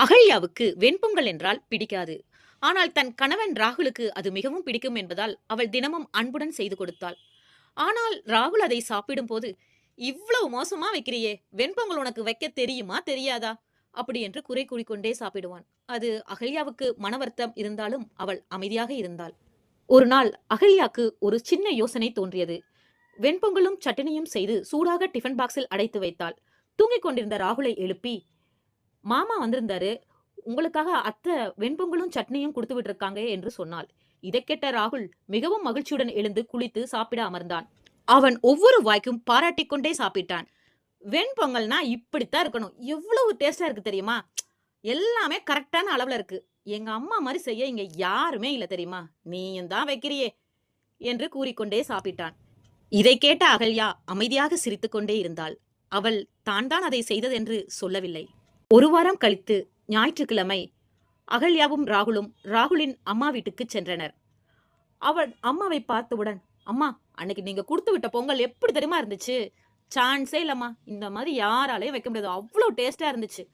அகல்யாவுக்கு வெண்பொங்கல் என்றால் பிடிக்காது. ஆனால் தன் கணவன் ராகுலுக்கு அது மிகவும் பிடிக்கும் என்பதால் அவள் தினமும் அன்புடன் செய்து கொடுத்தாள். ஆனால் ராகுல் அதை சாப்பிடும்போது இவ்வளவு மோசமா வைக்கிறியே வெண்பொங்கல் உனக்கு வைக்க தெரியுமா தெரியாதா? அப்படி என்று குறை கூறிக்கொண்டே சாப்பிடுவான். அது அகல்யாவுக்கு மனவர்த்தம் இருந்தாலும் அவள் அமைதியாக இருந்தாள். ஒரு நாள் அகல்யாக்கு ஒரு சின்ன யோசனை தோன்றியது. வெண்பொங்கலும் சட்டினியும் செய்து சூடாக டிஃபன் பாக்ஸில் அடைத்து வைத்தாள். தூங்கிக் கொண்டிருந்த ராகுலை எழுப்பி மாமா வந்திருந்தாரு உங்களுக்காக அத்தை வெண்பொங்கலும் சட்னியும் கொடுத்து விட்டிருக்காங்க என்று சொன்னாள். இதை கேட்ட ராகுல் மிகவும் மகிழ்ச்சியுடன் எழுந்து குளித்து சாப்பிட அமர்ந்தான். அவன் ஒவ்வொரு வாய்க்கும் பாராட்டி கொண்டே சாப்பிட்டான். வெண்பொங்கல்னா இப்படித்தான் இருக்கணும். எவ்வளவு டேஸ்டா இருக்கு தெரியுமா? எல்லாமே கரெக்டான அளவுல இருக்கு. எங்க அம்மா மாதிரி செய்ய இங்க யாருமே இல்லை தெரியுமா? நீயும் தான் வைக்கிறியே என்று கூறிக்கொண்டே சாப்பிட்டான். இதை கேட்ட அகல்யா அமைதியாக சிரித்துக்கொண்டே இருந்தாள். அவள் தான் தான் அதை செய்ததென்று சொல்லவில்லை. ஒரு வாரம் கழித்து ஞாயிற்றுக்கிழமை அகல்யாவும் ராகுலும் ராகுலின் அம்மா வீட்டுக்கு சென்றனர். அவள் அம்மாவை பார்த்தவுடன் அம்மா அன்னைக்கு நீங்கள் கொடுத்து விட்ட பொங்கல் எப்படி தெரியுமா இருந்துச்சு? சான்ஸே இல்லைம்மா. இந்த மாதிரி யாராலையும் வைக்க முடியாது. அவ்வளோ டேஸ்ட்டாக இருந்துச்சு.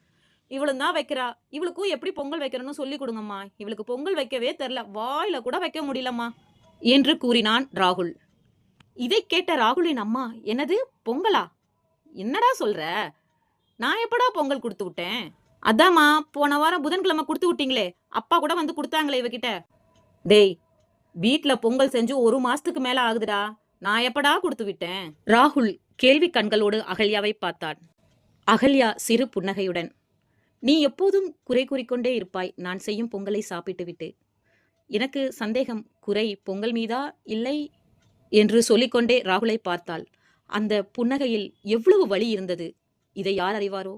இவளும் தான் வைக்கிறா. இவளுக்கும் எப்படி பொங்கல் வைக்கிறேன்னு சொல்லி கொடுங்கம்மா. இவளுக்கு பொங்கல் வைக்கவே தெரில வாயில கூட வைக்க முடியலம்மா என்று கூறினான் ராகுல். இதை கேட்ட ராகுலின் அம்மா என்னது? பொங்கலா? என்னடா சொல்ற? நான் எப்படா பொங்கல் கொடுத்து விட்டேன்? அதாம்மா போன வாரம் புதன்கிழமை கொடுத்து விட்டீங்களே அப்பா கூட வந்து கொடுத்தாங்களே இவகிட்ட. டேய் வீட்டில் பொங்கல் செஞ்சு ஒரு மாசத்துக்கு மேல ஆகுதுடா நான் எப்படா கொடுத்து விட்டேன்? ராகுல் கேள்வி கண்களோடு அகல்யாவை பார்த்தான். அகல்யா சிறு புன்னகையுடன் நீ எப்போதும் குறை கூறிக்கொண்டே இருப்பாய் நான் செய்யும் பொங்கலை சாப்பிட்டு விட்டு. எனக்கு சந்தேகம் குறை பொங்கல் மீதா இல்லை? என்று சொல்லிக்கொண்டே ராகுலை பார்த்தாள். அந்த புன்னகையில் எவ்வளவு வலி இருந்தது? இதை யார் அறிவாரோ?